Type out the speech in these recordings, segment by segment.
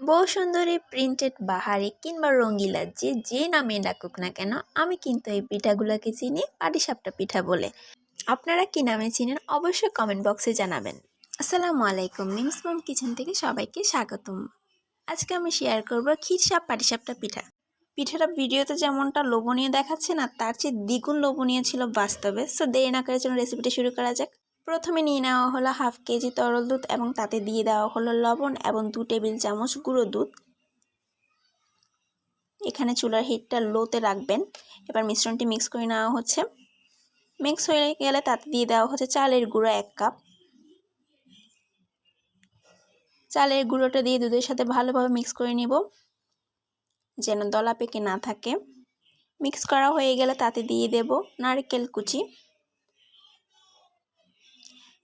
বউ সুন্দরী প্রিন্টেড বাহারি কিংবা রঙ্গিলা যে যে নামে ডাকুক না কেন, আমি কিন্তু এই পিঠাগুলোকে চিনি পাটিসাপটা পিঠা বলে। আপনারা কি নামে চিনেন অবশ্যই কমেন্ট বক্সে জানাবেন। আসসালামু আলাইকুম, মিমস মম কিচেন থেকে সবাইকে স্বাগতম। আজকে আমি শেয়ার করব ক্ষীরসাপ পাটিসাপটা পিঠা। পিঠাটা ভিডিওতে যেমনটা লোভনীয় দেখাচ্ছে না, তার চেয়ে দ্বিগুণ লোভনীয় ছিল বাস্তবে। সো দেরি না করার জন্য রেসিপিটা শুরু করা যাক। প্রথমে নিয়ে নেওয়া হলো হাফ কেজি তরল দুধ এবং তাতে দিয়ে দেওয়া হলো লবণ এবং দু টেবিল চামচ গুঁড়ো দুধ। এখানে চুলার হিটটা লোতে রাখবেন। এবার মিশ্রণটি মিক্স করে নেওয়া হচ্ছে। মিক্স হয়ে গেলে তাতে দিয়ে দেওয়া হচ্ছে চালের গুঁড়ো এক কাপ চালের গুঁড়োটা দিয়ে দুধের সাথে ভালোভাবে মিক্স করে নিব, যেন দলা পেকে না থাকে। মিক্স করা হয়ে গেলে তাতে দিয়ে দেব নারকেল কুচি।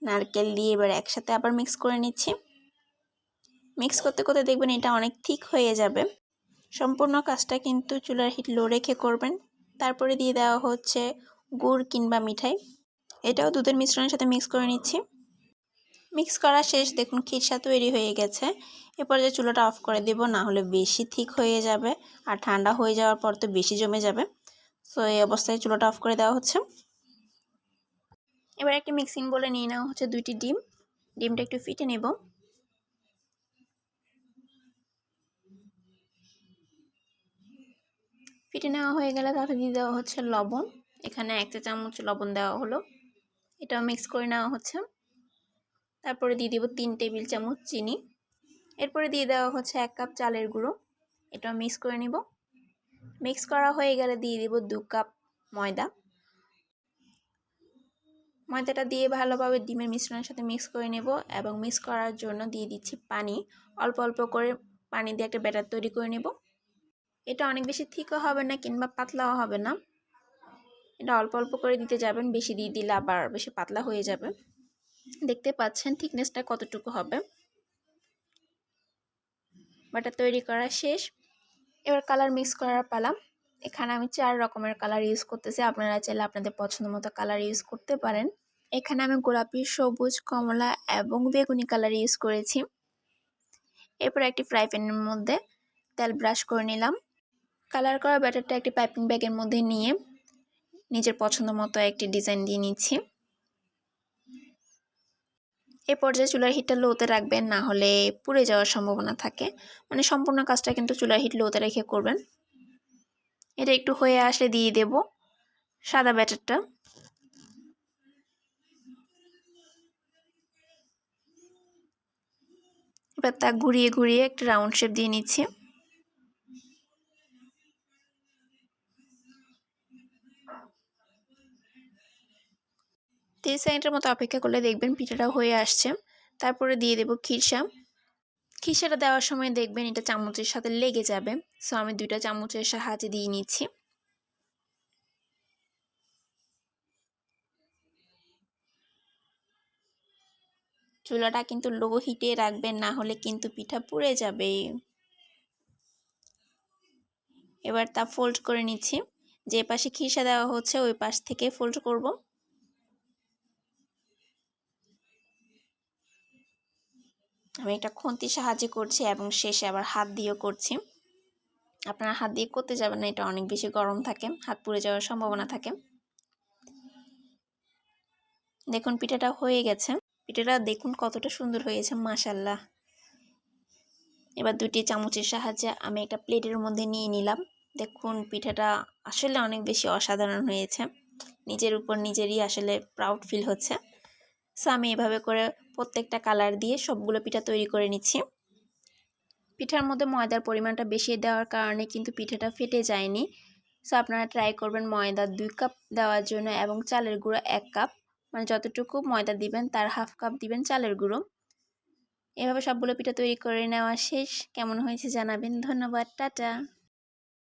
নারকেল দিয়ে এবার একসাথে আবার মিক্স করে নিচ্ছি। মিক্স করতে করতে দেখবেন এটা অনেক ঠিক হয়ে যাবে। সম্পূর্ণ কাজটা কিন্তু চুলার হিট লো রেখে করবেন। তারপরে দিয়ে দেওয়া হচ্ছে গুড় কিংবা মিঠাই। এটাও দুধের মিশ্রণের সাথে মিক্স করে নিচ্ছি। মিক্স করা শেষ, দেখুন খিরসা তৈরি হয়ে গেছে। এরপর যে চুলাটা অফ করে দেব, না হলে বেশি ঠিক হয়ে যাবে। আর ঠান্ডা হয়ে যাওয়ার পর তো বেশি জমে যাবে। সো এই অবস্থায় চুলাটা অফ করে দেওয়া হচ্ছে। এবার একটা মিক্সিং বলে নিয়ে নেওয়া হচ্ছে দুইটি ডিম। ডিমটা একটু ফিটে নেব। ফিটে নেওয়া হয়ে গেলে তাতে দিয়ে দেওয়া হচ্ছে লবণ। এখানে এক চা চামচ লবণ দেওয়া হলো। এটাও মিক্স করে নেওয়া হচ্ছে। তারপরে দিয়ে দিব তিন টেবিল চামচ চিনি। এরপরে দিয়ে দেওয়া হচ্ছে এক কাপ চালের গুঁড়ো। এটাও মিক্স করে নিব। মিক্স করা হয়ে গেলে দিয়ে দিব দু কাপ ময়দা। ময়দাটা দিয়ে ভালোভাবে ডিমের মিশ্রণের সাথে মিক্স করে নেব এবং মিক্স করার জন্য দিয়ে দিচ্ছি পানি। অল্প অল্প করে পানি দিয়ে একটা ব্যাটার তৈরি করে নেব। এটা অনেক বেশি থিকও হবে না কিংবা পাতলাও হবে না। এটা অল্প অল্প করে দিতে যাবেন, বেশি দিয়ে দিলে আবার বেশি পাতলা হয়ে যাবে। দেখতে পাচ্ছেন থিকনেসটা কতটুকু হবে। ব্যাটার তৈরি করা শেষ। এবার কালার মিক্স করার পালাম এখানে আমি চার রকমের কালার ইউজ করতেছি। আপনারা চাইলে আপনাদের পছন্দ মতো কালার ইউজ করতে পারেন। এখানে আমি গোলাপি, সবুজ, কমলা এবং বেগুনি কালার ইউজ করেছি। এরপর একটি ফ্রাই প্যানের মধ্যে তেল ব্রাশ করে নিলাম। কালার করা ব্যাটারটা একটি পাইপিং ব্যাগের মধ্যে নিয়ে নিজের পছন্দ মতো একটি ডিজাইন দিয়ে নিচ্ছি। এ পর্যায়ে চুলার হিটটা লোতে রাখবেন, না হলে পুড়ে যাওয়ার সম্ভাবনা থাকে। মানে সম্পূর্ণ কাজটা কিন্তু চুলার হিট লোতে রেখে করবেন। এটা একটু হয়ে আসলে দিয়ে দেব সাদা ব্যাটারটা। এবার তা ঘুরিয়ে ঘুরিয়ে একটা রাউন্ড শেপ দিয়ে নিচ্ছি। তিরিশ সেকেন্ডের মতো অপেক্ষা করলে দেখবেন পিঠাটা হয়ে আসছে। তারপরে দিয়ে দেব খিরসা খিসাটা দেওয়ার সময় দেখবেন এটা চামচের সাথে লেগে যাবে। সো আমি দুইটা চামচের সাহায্যে দিয়ে নিচ্ছি। চুলাটা কিন্তু লো হিটে রাখবেন, না হলে কিন্তু পিঠা পুড়ে যাবে। এবার তা ফোল্ড করে নিচ্ছি। যে পাশে খিসা দেওয়া হচ্ছে, ওই পাশ থেকে ফোল্ড করব। আমি একটা খুন্তি সাহায্যে করছি এবং শেষে আবার হাত দিয়েও করছি। আপনারা হাত দিয়ে করতে যাবেন না, এটা অনেক বেশি গরম থাকে, হাত পুড়ে যাওয়ার সম্ভাবনা থাকে। দেখুন, পিঠাটা হয়ে গেছে। পিঠাটা দেখুন কতটা সুন্দর হয়েছে মাসাল্লাহ এবার দুটি চামচের সাহায্যে আমি একটা প্লেটের মধ্যে নিয়ে নিলাম। দেখুন, পিঠাটা আসলে অনেক বেশি অসাধারণ হয়েছে। নিজের উপর নিজেরই আসলে প্রাউড ফিল হচ্ছে। সো আমি এভাবে করে প্রত্যেকটা কালার দিয়ে সবগুলো পিঠা তৈরি করে নিচ্ছি। পিঠার মধ্যে ময়দার পরিমাণটা বেশি দেওয়ার কারণে কিন্তু পিঠাটা ফেটে যায়নি। সো আপনারা ট্রাই করবেন ময়দা দুই কাপ দেওয়ার জন্য এবং চালের গুঁড়ো এক কাপ মানে যতটুকু ময়দা দিবেন, তার হাফ কাপ দিবেন চালের গুঁড়ো। এভাবে সবগুলো পিঠা তৈরি করে নেওয়া শেষ। কেমন হয়েছে জানাবেন। ধন্যবাদ। টাটা।